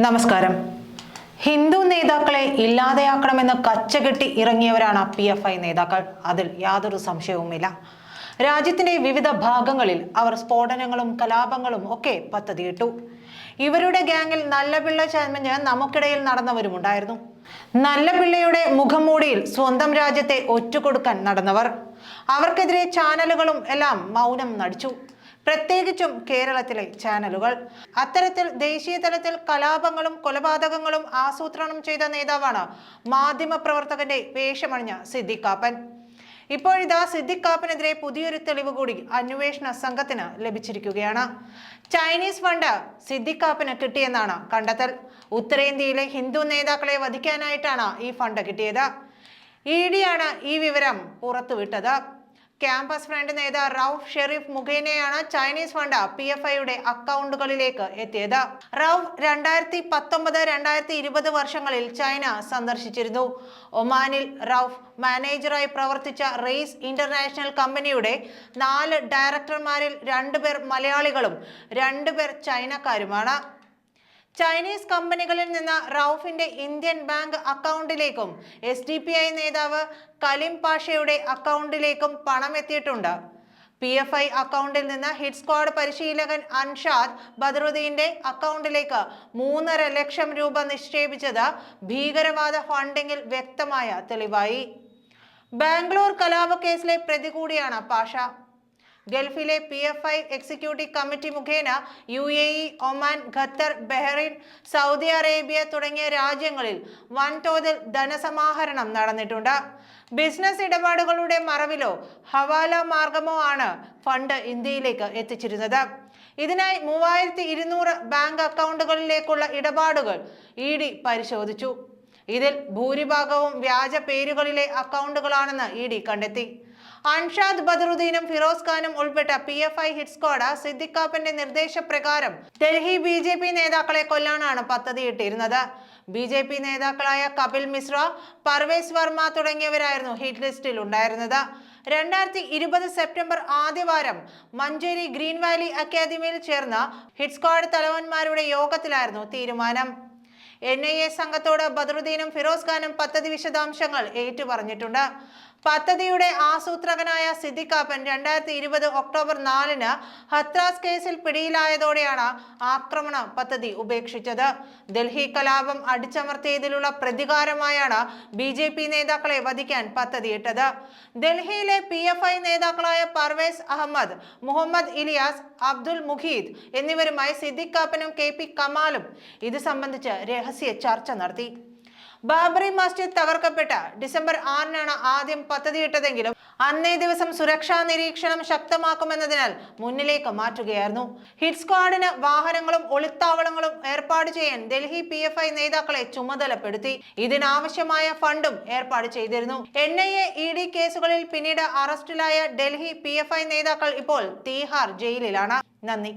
നമസ്കാരം. ഹിന്ദു നേതാക്കളെ ഇല്ലാതെയാക്കണമെന്ന് കച്ചകെട്ടി ഇറങ്ങിയവരാണ് പി എഫ് ഐ നേതാക്കൾ. അതിൽ യാതൊരു സംശയവുമില്ല. രാജ്യത്തിന്റെ വിവിധ ഭാഗങ്ങളിൽ അവർ സ്ഫോടനങ്ങളും കലാപങ്ങളും ഒക്കെ പദ്ധതിയിട്ടു. ഇവരുടെ ഗ്യാങ്ങിൽ നല്ല പിള്ള ചാൻമഞ്ഞ് നമുക്കിടയിൽ നടന്നവരുമുണ്ടായിരുന്നു. നല്ല പിള്ളയുടെ മുഖംമൂടിയിൽ സ്വന്തം രാജ്യത്തെ ഒറ്റുകൊടുക്കാൻ നടന്നവർ. അവർക്കെതിരെ ചാനലുകളും എല്ലാം മൗനം നടിച്ചു. പ്രത്യേകിച്ചും കേരളത്തിലെ ചാനലുകൾ. അത്തരത്തിൽ ദേശീയ തലത്തിൽ കലാപങ്ങളും കൊലപാതകങ്ങളും ആസൂത്രണം ചെയ്ത നേതാവാണ് മാധ്യമപ്രവർത്തകന്റെ വേഷമണിഞ്ഞ സിദ്ദിഖാപ്പൻ ഇപ്പോഴിതാ സിദ്ദിഖാപ്പനെതിരെ പുതിയൊരു തെളിവ് കൂടി അന്വേഷണ സംഘത്തിന് ലഭിച്ചിരിക്കുകയാണ്. ചൈനീസ് ഫണ്ട് സിദ്ദിഖാപ്പന് കിട്ടിയെന്നാണ് കണ്ടെത്തൽ. ഉത്തരേന്ത്യയിലെ ഹിന്ദു നേതാക്കളെ വധിക്കാനായിട്ടാണ് ഈ ഫണ്ട് കിട്ടിയത്. ഇ ഡിയാണ് ഈ വിവരം പുറത്തുവിട്ടത്. ക്യാമ്പസ് ഫ്രണ്ട് നേതാവ് റൌഫ് ഷെരീഫ് മുഖേനയാണ് ചൈനീസ് ഫണ്ട് പി എഫ് ഐയുടെ അക്കൗണ്ടുകളിലേക്ക് എത്തിയത്. റൌഫ് രണ്ടായിരത്തി പത്തൊമ്പത് രണ്ടായിരത്തി ഇരുപത് വർഷങ്ങളിൽ ചൈന സന്ദർശിച്ചിരുന്നു. ഒമാനിൽ റൌഫ് മാനേജറായി പ്രവർത്തിച്ച റെയ്സ് ഇന്റർനാഷണൽ കമ്പനിയുടെ നാല് ഡയറക്ടർമാരിൽ രണ്ടുപേർ മലയാളികളും രണ്ടുപേർ ചൈനക്കാരുമാണ്. ചൈനീസ് കമ്പനികളിൽ നിന്ന് റൌഫിന്റെ ഇന്ത്യൻ ബാങ്ക് അക്കൗണ്ടിലേക്കും എസ് ഡി പി ഐ നേതാവ് കലിം പാഷയുടെ അക്കൗണ്ടിലേക്കും പണം എത്തിയിട്ടുണ്ട്. പി എഫ് ഐ അക്കൗണ്ടിൽ നിന്ന് ഹിറ്റ് സ്ക്വാഡ് പരിശീലകൻ അൻഷാദ് ബദറുദ്ദീന്റെ അക്കൗണ്ടിലേക്ക് മൂന്നര ലക്ഷം രൂപ നിക്ഷേപിച്ചത് ഭീകരവാദ ഫണ്ടിങ്ങിൽ വ്യക്തമായ തെളിവായി. ബാംഗ്ലൂർ കലാപ കേസിലെ പ്രതി കൂടിയാണ് പാഷ. ഗൾഫിലെ P F I executive committee മുഖേന U A E Oman Qatar Bahrain Saudi Arabia തുടങ്ങിയ രാജ്യങ്ങളിൽ വൻതോതിൽ ധനസമാഹരണം നടന്നിട്ടുണ്ട്. ബിസിനസ് ഇടപാടുകളുടെ മറവിലോ ഹവാല മാർഗമോ ആണ് ഫണ്ട് ഇന്ത്യയിലേക്ക് എത്തിച്ചിരുന്നത്. ഇതിനായി മൂവായിരത്തി ഇരുന്നൂറ് ബാങ്ക് അക്കൗണ്ടുകളിലേക്കുള്ള ഇടപാടുകൾ ഇ ഡി പരിശോധിച്ചു. ഇതിൽ ഭൂരിഭാഗവും വ്യാജ പേരുകളിലെ അക്കൗണ്ടുകളാണെന്ന് ഇ ഡി കണ്ടെത്തി. അൻഷാദ് ബദറുദ്ദീനും ഫിറോസ് ഖാനും ഉൾപ്പെട്ട P F I hit squad സിദ്ദിഖാപ്പന്റെ നിർദ്ദേശപ്രകാരം ഡൽഹി ബി ജെ പി നേതാക്കളെ കൊല്ലാനാണ് പദ്ധതിയിട്ടിരുന്നത്. ബി ജെ പി നേതാക്കളായ കപിൽ മിശ്ര പർവേസ് വർമ്മ തുടങ്ങിയവരായിരുന്നു ഹിറ്റ് ലിസ്റ്റിൽ ഉണ്ടായിരുന്നത്. രണ്ടായിരത്തി ഇരുപത് സെപ്റ്റംബർ ആദ്യവാരം മഞ്ചേരി ഗ്രീൻ വാലി അക്കാദമിയിൽ ചേർന്ന ഹിറ്റ് സ്ക്വാഡ് തലവന്മാരുടെ യോഗത്തിലായിരുന്നു തീരുമാനം. എൻ ഐ എ സംഘത്തോട് ബദറുദ്ദീനും ഫിറോസ് ഖാനും പദ്ധതി വിശദാംശങ്ങൾ ഏറ്റുപറഞ്ഞിട്ടുണ്ട്. പദ്ധതിയുടെ ആസൂത്രകനായ സിദ്ദിഖാപ്പൻ രണ്ടായിരത്തി ഇരുപത് ഒക്ടോബർ നാലിന് ഹത്രാസ് കേസിൽ പിടിയിലായതോടെയാണ് ആക്രമണ പദ്ധതി ഉപേക്ഷിച്ചത്. ഡൽഹി കലാപം അടിച്ചമർത്തിയതിലുള്ള പ്രതികാരമായാണ് ബി ജെ പി നേതാക്കളെ വധിക്കാൻ പദ്ധതിയിട്ടത്. ഡൽഹിയിലെ പി എഫ് ഐ നേതാക്കളായ പർവേസ് അഹമ്മദ് മുഹമ്മദ് ഇലിയാസ് അബ്ദുൽ മുഖീദ് എന്നിവരുമായി സിദ്ദിഖാപ്പനും കെ പി കമാലും ഇത് സംബന്ധിച്ച് രഹസ്യ ചർച്ച നടത്തി. ബാബറി മസ്ജിദ് തകർക്കപ്പെട്ട ഡിസംബർ ആറിനാണ് ആദ്യം പദ്ധതിയിട്ടതെങ്കിലും അന്നേ ദിവസം സുരക്ഷാ നിരീക്ഷണം ശക്തമാക്കുമെന്നതിനാൽ മുന്നിലേക്ക് മാറ്റുകയായിരുന്നു. ഹിറ്റ് സ്ക്വാഡിന് വാഹനങ്ങളും ഒളിത്താവളങ്ങളും ഏർപ്പാട് ചെയ്യാൻ ഡൽഹി പി എഫ് ഐ നേതാക്കളെ ചുമതലപ്പെടുത്തി. ഇതിനാവശ്യമായ ഫണ്ടും ഏർപ്പാട് ചെയ്തിരുന്നു. N I A E D കേസുകളിൽ പിന്നീട് അറസ്റ്റിലായ ഡൽഹി പി എഫ് ഐ നേതാക്കൾ ഇപ്പോൾ തീഹാർ ജയിലിലാണ്. നന്ദി.